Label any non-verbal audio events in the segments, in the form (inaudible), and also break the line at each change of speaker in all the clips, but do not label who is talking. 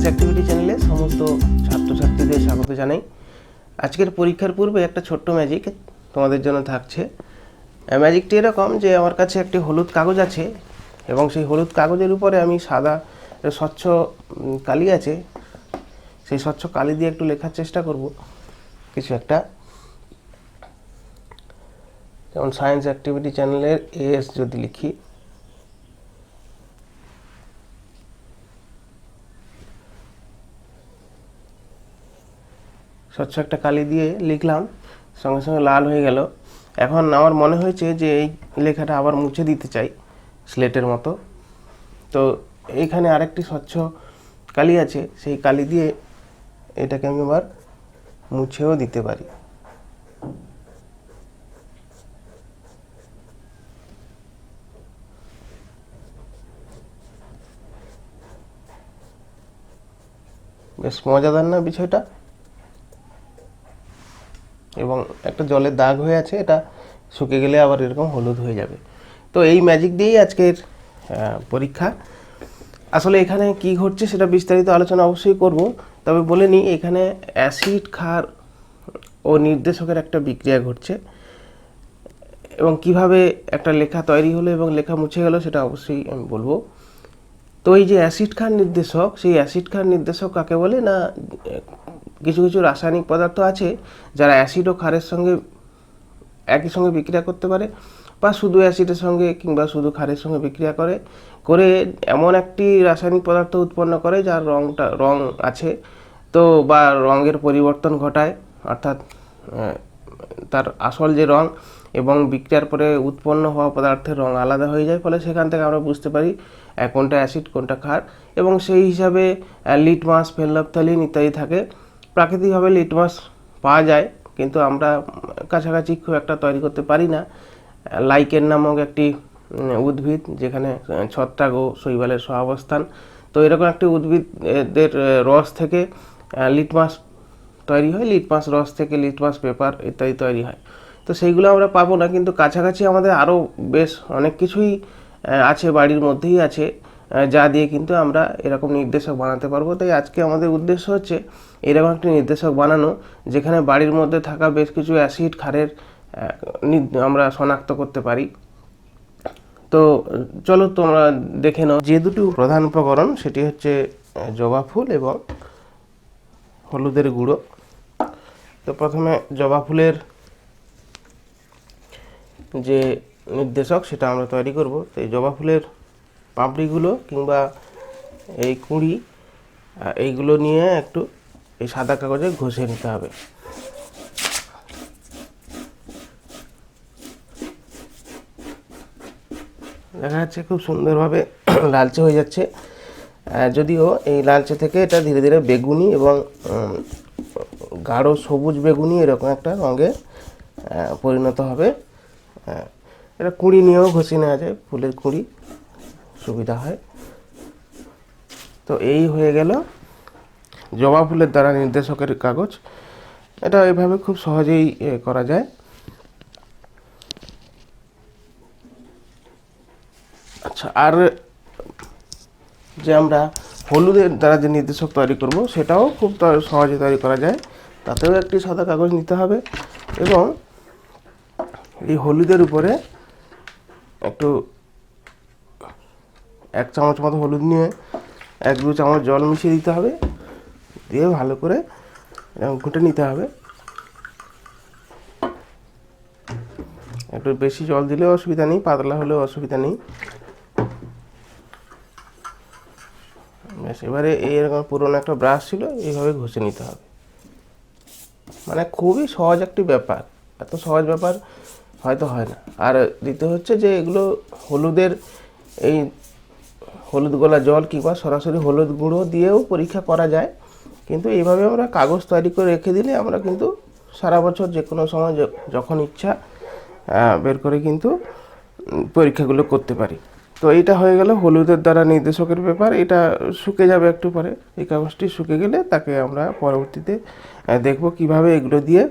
Science activity চ্যানেলে সমস্ত ছাত্রছাত্রীদের স্বাগত জানাই। আজকের পরীক্ষার পূর্বে একটা ছোট্ট ম্যাজিক তোমাদের জন্য থাকছে। ম্যাজিকটি এরকম যে আমার কাছে একটি হলুদ কাগজ আছে এবং সেই হলুদ কাগজের উপরে আমি সাদা স্বচ্ছ কালি আছে। সেই স্বচ্ছ কালি দিয়ে একটু লেখার চেষ্টা করব কিছু একটা। যেমন সায়েন্স অ্যাক্টিভিটি চ্যানেলের এস যদি লিখি। স্বচ্ছ একটা কালি দিয়ে লিখলাম, সঙ্গে সঙ্গে লাল হয়ে গেল। এখন আমার মনে হয়েছে যে এই লেখাটা আবার মুছে দিতে চাই, স্লেটের মতো। তো এইখানে আরেকটি স্বচ্ছ কালি আছে, সেই কালি দিয়ে এটাকে আমি আবার মুছেও দিতে পারি। বেশ মজাদার না বিষয়টা? এবং একটা জলের দাগ হয়ে আছে, এটা শুকে গেলে আবার এরকম হলুদ হয়ে যাবে। তো এই ম্যাজিক দিয়েই আজকের পরীক্ষা। আসলে এখানে কি ঘটছে সেটা বিস্তারিত আলোচনা অবশ্যই করব, তবে বলে নিই, এখানে অ্যাসিড ক্ষার ও নির্দেশকের একটা বিক্রিয়া ঘটছে। এবং কীভাবে একটা লেখা তৈরি হলো এবং লেখা মুছে গেল সেটা অবশ্যই আমি বলব। তো এই যে অ্যাসিড ক্ষার নির্দেশক, সেই অ্যাসিড ক্ষার নির্দেশক কাকে বলে না কিছু কিছু রাসায়নিক পদার্থ আছে যারা অ্যাসিড ও ক্ষারের সঙ্গে একই সঙ্গে বিক্রিয়া করতে পারে বা শুধু অ্যাসিডের সঙ্গে কিংবা শুধু ক্ষারের সঙ্গে বিক্রিয়া করে করে এমন একটি রাসায়নিক পদার্থ উৎপন্ন করে যার রংটা, রং আছে। তো বা রঙের পরিবর্তন ঘটায়, অর্থাৎ তার আসল যে রং এবং বিক্রিয়ার পরে উৎপন্ন হওয়া পদার্থের রং আলাদা হয়ে যায়, ফলে সেখান থেকে আমরা বুঝতে পারি কোনটা অ্যাসিড, কোনটা ক্ষার এবং সেই হিসাবে লিটমাস ফেনলপথ্যালিন ইত্যাদি থাকে। প্রাকৃতিকভাবে লিটমাস পাওয়া যায়, কিন্তু আমরা কাছাকাছি খুব একটা তৈরি করতে পারি না। লাইকেন নামক একটি উদ্ভিদ যেখানে ছত্রাক ও শৈবালের সহাবস্থান। তো এরকম একটি উদ্ভিদের রস থেকে লিটমাস তৈরি হয় লিটমাস রস থেকে লিটমাস পেপার ইত্যাদি তৈরি হয়। তো সেইগুলো আমরা পাবো না, কিন্তু কাছাকাছি আমাদের আরও বেশ অনেক কিছুই আছে, বাড়ির মধ্যেই আছে যা দিয়ে কিন্তু আমরা এরকম নির্দেশক বানাতে পারব। তাই আজকে আমাদের উদ্দেশ্য হচ্ছে এরকম একটি নির্দেশক বানানো, যেখানে বাড়ির মধ্যে থাকা বেশ কিছু অ্যাসিড ক্ষারের আমরা শনাক্ত করতে পারি। তো চলো তোমরা দেখে নাও। যে দুটি প্রধান উপকরণ, সেটি হচ্ছে জবা ফুল এবং হলুদের গুঁড়ো। তো প্রথমে জবা ফুলের যে নির্দেশক, সেটা আমরা তৈরি করব। তো এই জবা ফুলের পাপড়িগুলো কিংবা এই কুঁড়ি এইগুলো নিয়ে একটু এই সাদা কাগজে ঘষে নিতে হবে। দেখা যাচ্ছে খুব সুন্দরভাবে (clears throat) লালচে হয়ে যাচ্ছে। যদিও এই লালচে থেকে এটা ধীরে ধীরে বেগুনি এবং গাঢ় সবুজ বেগুনি এরকম একটা রঙে পরিণত হবে। এটা কুঁড়ি নিয়েও ঘষে নেওয়া যায়, ফুলের কুঁড়ি, সুবিধা হয়। তো এই হয়ে গেল জবা ফুলের দ্বারা নির্দেশকের কাগজ। এটা এভাবে খুব সহজেই করা যায়। আচ্ছা আর যে আমরা হলুদের দ্বারা যে নির্দেশক তৈরি করব, সেটাও খুব সহজে তৈরি করা যায়। তাতেও একটি সাদা কাগজ নিতে হবে এবং এই হলুদের উপরে একটু এক চামচ মতো হলুদ নিয়ে এক দু চামচ জল মিশিয়ে দিতে হবে। দিয়ে ভালো করে ঘুটে নিতে হবে। একটু বেশি জল দিলেও অসুবিধা নেই, পাতলা হলেও অসুবিধা নেই। ব্যাস, এবারে এই এরকম পুরোনো একটা ব্রাশ ছিল, এইভাবে ঘষে নিতে হবে। মানে খুবই সহজ একটি ব্যাপার, এত সহজ ব্যাপার হয়তো হয় না। আর দ্বিতীয় হচ্ছে যে এগুলো হলুদের এই হলুদ গোলা জল কিংবা সরাসরি হলুদ গুঁড়ো দিয়েও পরীক্ষা করা যায়। কিন্তু এইভাবে আমরা কাগজ তৈরি করে রেখে দিলে আমরা কিন্তু সারা বছর যে কোনো সময় যখন ইচ্ছা বের করে কিন্তু পরীক্ষাগুলো করতে পারি। তো এইটা হয়ে গেল হলুদের দ্বারা নির্দেশকের ব্যাপার। এটা শুকে যাবে একটু পরে। এই কাগজটি শুকে গেলে তাকে আমরা পরবর্তীতে দেখব কীভাবে এগুলো দিয়ে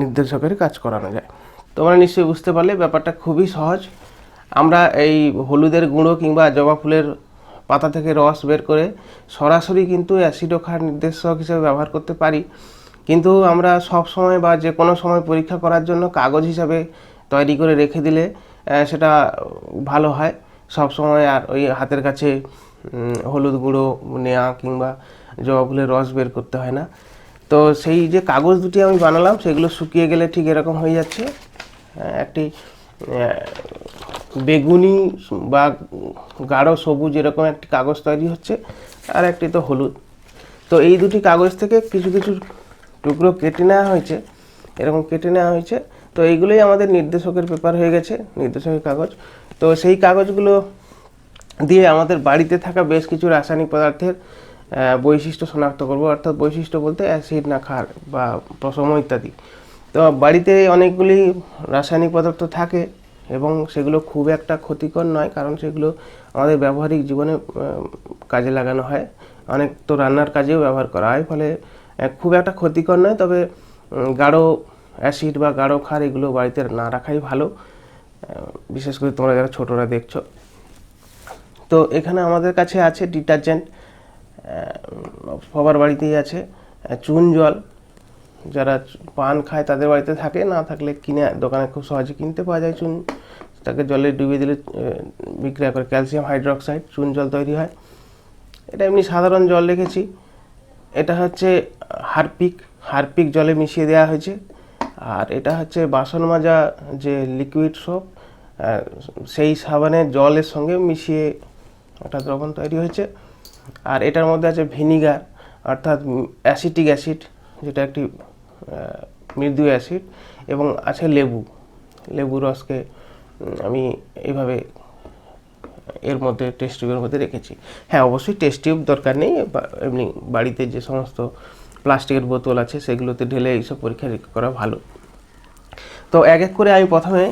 নির্দেশকের কাজ করানো যায়। তোমরা নিশ্চয়ই বুঝতে পারলে ব্যাপারটা খুবই সহজ। আমরা এই হলুদের গুঁড়ো কিংবা জবা ফুলের পাতা থেকে রস বের করে সরাসরি কিন্তু অ্যাসিড ক্ষার নির্দেশক হিসেবে ব্যবহার করতে পারি। কিন্তু আমরা সব সময় বা যে কোনো সময় পরীক্ষা করার জন্য কাগজ হিসাবে তৈরি করে রেখে দিলে সেটা ভালো হয়। সব সময় আর ওই হাতের কাছে হলুদ গুঁড়ো নেওয়া কিংবা জবা ফুলের রস বের করতে হয় না। তো সেই যে কাগজ দুটি আমি বানালাম, সেগুলো শুকিয়ে গেলে ঠিক এরকম হয়ে যাচ্ছে। একটি বেগুনি বা গাঢ় সবুজ এরকম একটি কাগজ তৈরি হচ্ছে, আর একটি তো হলুদ। তো এই দুটি কাগজ থেকে কিছু কিছু টুকরো কেটে নেওয়া হয়েছে, এরকম কেটে নেওয়া হয়েছে। তো এইগুলোই আমাদের নির্দেশকের পেপার হয়ে গেছে, নির্দেশকের কাগজ। তো সেই কাগজগুলো দিয়ে আমাদের বাড়িতে থাকা বেশ কিছু রাসায়নিক পদার্থের বৈশিষ্ট্য শনাক্ত করব। অর্থাৎ বৈশিষ্ট্য বলতে অ্যাসিড, না ক্ষার বা প্রশম ইত্যাদি। তো বাড়িতে অনেকগুলি রাসায়নিক পদার্থ থাকে এবং সেগুলো খুব একটা ক্ষতিকর নয়, কারণ সেগুলো আমাদের ব্যবহারিক জীবনে কাজে লাগানো হয়। অনেক তো রান্নার কাজেও ব্যবহার করা হয়, ফলে খুব একটা ক্ষতিকর নয়, তবে গাঢ় অ্যাসিড বা গাঢ় ক্ষার এগুলো বাড়িতে না রাখাই ভালো। বিশেষ করে তোমরা যারা ছোটরা দেখছ। তো এখানে আমাদের কাছে আছে ডিটারজেন্ট সবার বাড়িতেই আছে চুন জল। যারা পান খায় তাদের বাড়িতে থাকে, না থাকলে কিনে, দোকানে খুব সহজে কিনতে পাওয়া যায় চুন। তাকে জলে ডুবিয়ে দিলে বিক্রিয়া করে। ক্যালসিয়াম হাইড্রোক্সাইড, চুন জল তৈরি হয়। এটা এমনি সাধারণ জল রেখেছি। এটা হচ্ছে হারপিক। হারপিক জলে মিশিয়ে দেওয়া হয়েছে। আর এটা হচ্ছে বাসন মাজা যে লিকুইড সোপ সেই সাবানের জলের সঙ্গে মিশিয়ে একটা দ্রবণ তৈরি হয়েছে। আর এটার মধ্যে আছে ভিনিগার, অর্থাৎ অ্যাসিটিক অ্যাসিড, যেটা একটি মৃদু অ্যাসিড এবং আছে লেবু। লেবু রসকে আমি এইভাবে এর মধ্যে টেস্ট টিউবের মধ্যে রেখেছি। হ্যাঁ অবশ্যই টেস্ট টিউব দরকার নেই এমনি বাড়িতে যে সমস্ত প্লাস্টিকের বোতল আছে, সেগুলোতে ঢেলে এইসব পরীক্ষা করা ভালো। তো এক এক করে আমি প্রথমে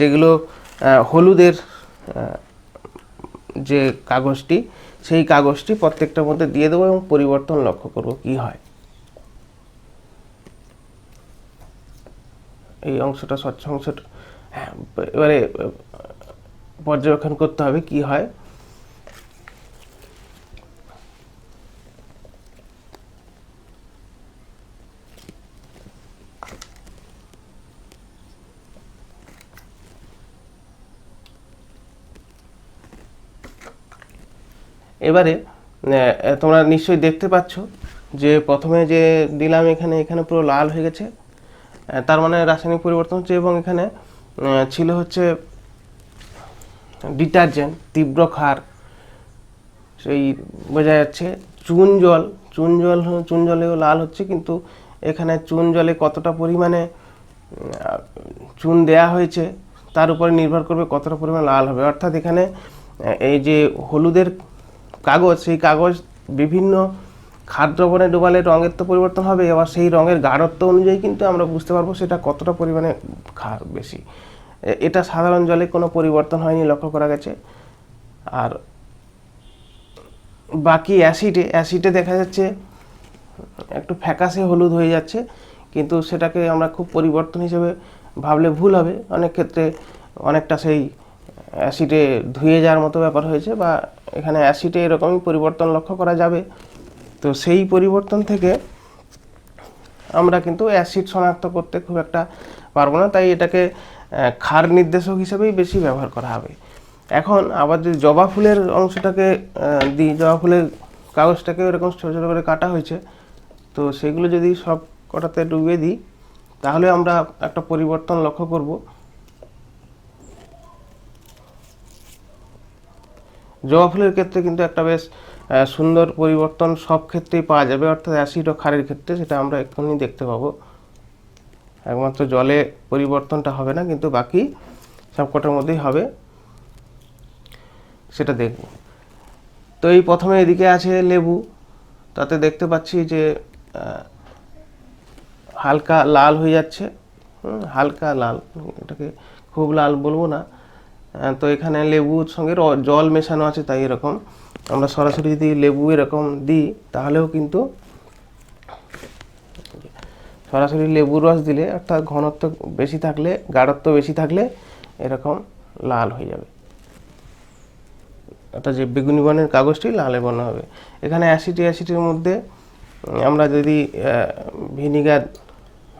যেগুলো হলুদের যে কাগজটি, সেই কাগজটি প্রত্যেকটার মধ্যে দিয়ে দেবো এবং পরিবর্তন লক্ষ্য করব কি হয়। এই অংশটা, স্বচ্ছ অংশটা হ্যাঁ এবারে পর্যবেক্ষণ করতে হবে কি হয়। এবারে তোমরা নিশ্চয়ই দেখতে পাচ্ছ যে প্রথমে যে দিলাম এখানে এখানে পুরো লাল হয়ে গেছে। তার মানে রাসায়নিক পরিবর্তন হচ্ছে এবং এখানে ছিল হচ্ছে ডিটারজেন্ট, তীব্র ক্ষার, সেই বোঝা যাচ্ছে চুন জল চুন জল চুন জলেও লাল হচ্ছে, কিন্তু এখানে চুন জলে কতটা পরিমাণে চুন দেয়া হয়েছে, তার উপরে নির্ভর করবে কতটা পরিমাণ লাল হবে। অর্থাৎ এখানে এই যে হলুদের কাগজ, সেই কাগজ বিভিন্ন দ্রবণে ডোবালে রঙের তো পরিবর্তন হবে এবার সেই রঙের গাঢ়ত্ব অনুযায়ী কিন্তু আমরা বুঝতে পারব সেটা কতটা পরিমাণে বেশি। এটা সাধারণ জলে কোনো পরিবর্তন হয়নি, লক্ষ্য করা গেছে। আর বাকি অ্যাসিডে অ্যাসিডে দেখা যাচ্ছে একটু ফ্যাকাসে হলুদ হয়ে যাচ্ছে, কিন্তু সেটাকে আমরা খুব পরিবর্তন হিসেবে ভাবলে ভুল হবে। অনেক ক্ষেত্রে অনেকটা সেই অ্যাসিডে ধুয়ে যাওয়ার মতো ব্যাপার হয়েছে বা এখানে অ্যাসিডে এরকমই পরিবর্তন লক্ষ্য করা যাবে। তো সেই পরিবর্তন থেকে আমরা কিন্তু অ্যাসিড শনাক্ত করতে খুব একটা পারব না, তাই এটাকে ক্ষার নির্দেশক হিসেবেই বেশি ব্যবহার করা হবে। এখন আবার যদি জবা ফুলের অংশটাকে দিই, জবা ফুলের কাগজটাকে এরকম ছোটো ছোটো করে কাটা হয়েছে, তো সেগুলো যদি সব কটাতে ডুবিয়ে দিই, তাহলে আমরা একটা পরিবর্তন লক্ষ্য করব। জবা ফুলের ক্ষেত্রে কিন্তু একটা বেশ সুন্দর পরিবর্তন সব ক্ষেত্রেই পাওয়া যাবে, অর্থাৎ অ্যাসিড ও ক্ষারের ক্ষেত্রে সেটা আমরা এক্ষুনি দেখতে পাবো। একমাত্র জলে পরিবর্তনটা হবে না, কিন্তু বাকি সবকটার মধ্যেই হবে। সেটা দেখব। তো এই প্রথমে এদিকে আছে লেবু। তাতে দেখতে পাচ্ছি যে হালকা লাল হয়ে যাচ্ছে। হালকা লাল। এটাকে খুব লাল বলব না। তো এখানে লেবুর সঙ্গে জল মেশানো আছে, তাই এরকম। আমরা সরাসরি যদি লেবু এরকম দিই, তাহলেও কিন্তু সরাসরি লেবুর রস দিলে অর্থাৎ ঘনত্ব বেশি থাকলে, গাঢ়ত্ব বেশি থাকলে এরকম লাল হয়ে যাবে। অর্থাৎ যে বেগুনি বর্ণের কাগজটি লালে বর্ণ হবে। এখানে অ্যাসিড, অ্যাসিডের মধ্যে আমরা যদি ভিনিগার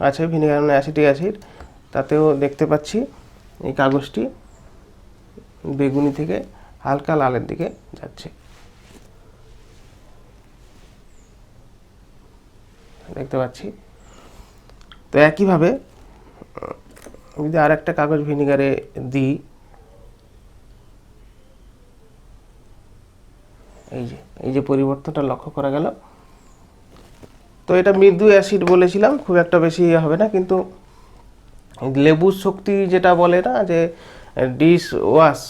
আছে, ভিনিগার মানে অ্যাসিটিক অ্যাসিড, তাতেও দেখতে পাচ্ছি এই কাগজটি। বেগুনি থেকে হালকা লালের দিকে যাচ্ছে। দেখতে পাচ্ছি। তো একইভাবে, যদি আর একটা কাগজ ভিনিগারে দিই, এই যে এই যে পরিবর্তনটা লক্ষ্য করা গেল। তো এটা মৃদু অ্যাসিড বলেছিলাম, খুব একটা বেশি ইয়ে হবে না, কিন্তু লেবুর শক্তি যেটা বলে না, যে ডিশ ওয়াশ।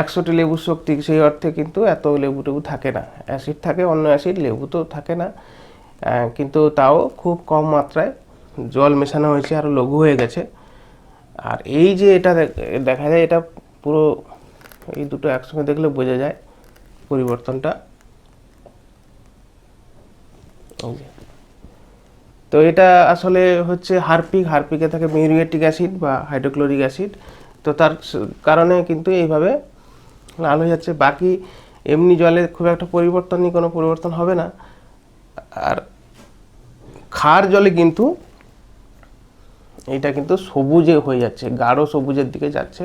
একশোটি লেবুর শক্তি, সেই অর্থে কিন্তু এত লেবু টেবু থাকে না। অ্যাসিড থাকে, অন্য অ্যাসিড, লেবু তো থাকে না। কিন্তু তাও খুব কম মাত্রায় জল মেশানো হয়েছে আরও লঘু হয়ে গেছে। আর এই যে এটা দেখা যায় এটা পুরো এই দুটো একসঙ্গে দেখলে বোঝা যায় পরিবর্তনটা। যে। তো এটা আসলে হচ্ছে হারপিক, হারপিকে থাকে মিউরিয়েটিক অ্যাসিড বা হাইড্রোক্লোরিক অ্যাসিড। তো তার কারণে কিন্তু এইভাবে লাল হয়ে যাচ্ছে। বাকি এমনি জলে খুব একটা পরিবর্তনই কোনো পরিবর্তন হবে না। আর খার জলে কিন্তু এটা কিন্তু সবুজে হয়ে যাচ্ছে, গাঢ় সবুজের দিকে যাচ্ছে।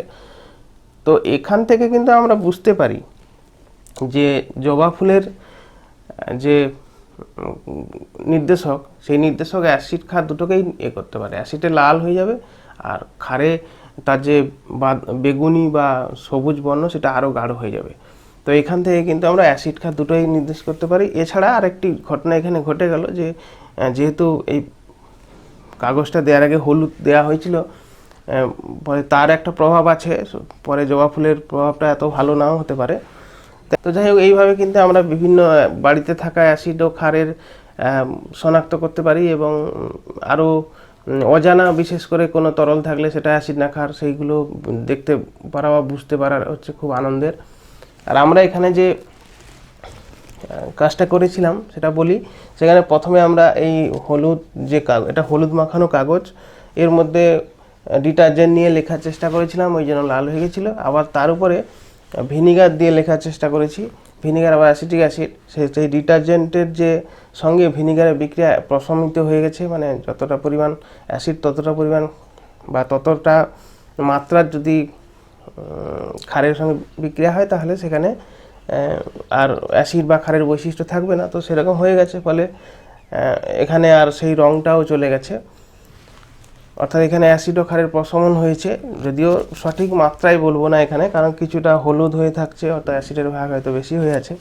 তো এখান থেকে কিন্তু আমরা বুঝতে পারি যে জবা ফুলের, যে নির্দেশক, সেই নির্দেশক অ্যাসিড খার দুটোকেই এ করতে পারে। অ্যাসিডে লাল হয়ে যাবে আর খারে তার যে বেগুনি বা সবুজ বর্ণ সেটা আরও গাঢ় হয়ে যাবে। তো এখান থেকে কিন্তু আমরা অ্যাসিড খার দুটোই নির্দেশ করতে পারি। এছাড়া আরেকটি ঘটনা এখানে ঘটে গেল যে যেহেতু এই কাগজটা দেওয়ার আগে হলুদ দেওয়া হয়েছিল পরে তার একটা প্রভাব আছে, পরে জবা ফুলের প্রভাবটা এত ভালো নাও হতে পারে। তো যাই হোক, এইভাবে কিন্তু আমরা বিভিন্ন বাড়িতে থাকা অ্যাসিড ও ক্ষারের শনাক্ত করতে পারি এবং আরও অজানা বিশেষ করে কোনো তরল থাকলে সেটা অ্যাসিড না খার সেইগুলো দেখতে পারা বা বুঝতে পারা হচ্ছে খুব আনন্দের। আর আমরা এখানে যে কাজটা করেছিলাম সেটা বলি, সেখানে প্রথমে আমরা এই হলুদ যে কাগজ এটা হলুদ মাখানো কাগজ, এর মধ্যে ডিটারজেন্ট নিয়ে লেখার চেষ্টা করেছিলাম, ওই জন্য লাল হয়ে গেছিল, আবার তার উপরে ভিনিগার দিয়ে লেখার চেষ্টা করেছি। ভিনিগার আবার অ্যাসিটিক অ্যাসিড। সেই ডিটারজেন্টের যে সঙ্গে ভিনিগারের বিক্রিয়া প্রশমিত হয়ে গেছে মানে যতটা পরিমাণ অ্যাসিড, ততটা পরিমাণ বা ততটা মাত্রার যদি খারের সঙ্গে বিক্রিয়া হয়, তাহলে সেখানে আর অ্যাসিড বা খারের বৈশিষ্ট্য থাকবে না। তো সেরকম হয়ে গেছে, ফলে এখানে আর সেই রঙটাও চলে গেছে। অর্থাৎ এখানে অ্যাসিড ও ক্ষারের প্রশমন হয়েছে। যদিও সঠিক মাত্রায় বলব না এখানে, কারণ কিছুটা হলুদ হয়ে থাকছে, অর্থাৎ অ্যাসিডের ভাগ হয়তো বেশি হয়ে আছে।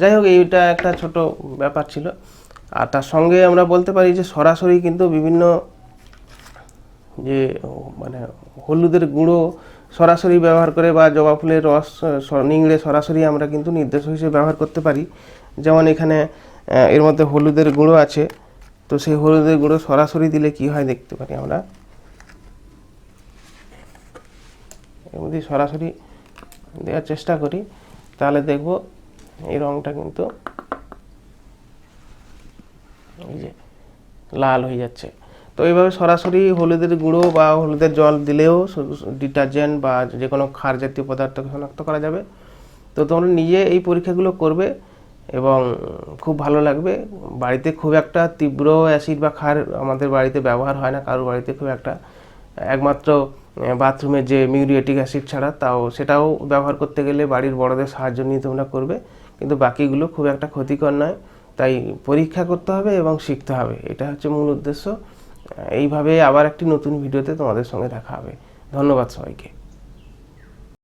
যাই হোক, এইটা একটা ছোট ব্যাপার ছিল। আর তার সঙ্গে আমরা বলতে পারি যে সরাসরি কিন্তু বিভিন্ন যে মানে হলুদের গুঁড়ো সরাসরি ব্যবহার করে বা জবা ফুলের রস নিংড়ে সরাসরি আমরা কিন্তু নির্দেশ হিসেবে ব্যবহার করতে পারি। যেমন এখানে এর মধ্যে হলুদের গুঁড়ো আছে। তো সেই হলুদের গুঁড়ো সরাসরি দিলে কি হয় দেখতে পারি আমরা? এর সরাসরি দেওয়ার চেষ্টা করি, তাহলে দেখব এই রঙটা কিন্তু এই যে লাল হয়ে যাচ্ছে। তো এইভাবে সরাসরি হলুদের গুঁড়ো বা হলুদের জল দিলেও ডিটারজেন্ট বা যে কোনো ক্ষার জাতীয় পদার্থকে শনাক্ত করা যাবে। তো তোমরা নিজে এই পরীক্ষাগুলো করবে এবং খুব ভালো লাগবে। বাড়িতে খুব একটা তীব্র অ্যাসিড বা ক্ষার আমাদের বাড়িতে ব্যবহার হয় না, কারোর বাড়িতে খুব একটা। একমাত্র বাথরুমে যে মিউরিয়েটিক অ্যাসিড ছাড়া, তাও সেটাও ব্যবহার করতে গেলে বাড়ির বড়দের সাহায্য নিয়ে তোমরা করবে। কিন্তু বাকিগুলো খুব একটা ক্ষতিকর নয়। তাই পরীক্ষা করতে হবে এবং শিখতে হবে। এটা হচ্ছে মূল উদ্দেশ্য। এইভাবে আবার একটি নতুন ভিডিওতে তোমাদের সঙ্গে দেখা হবে। ধন্যবাদ সবাইকে।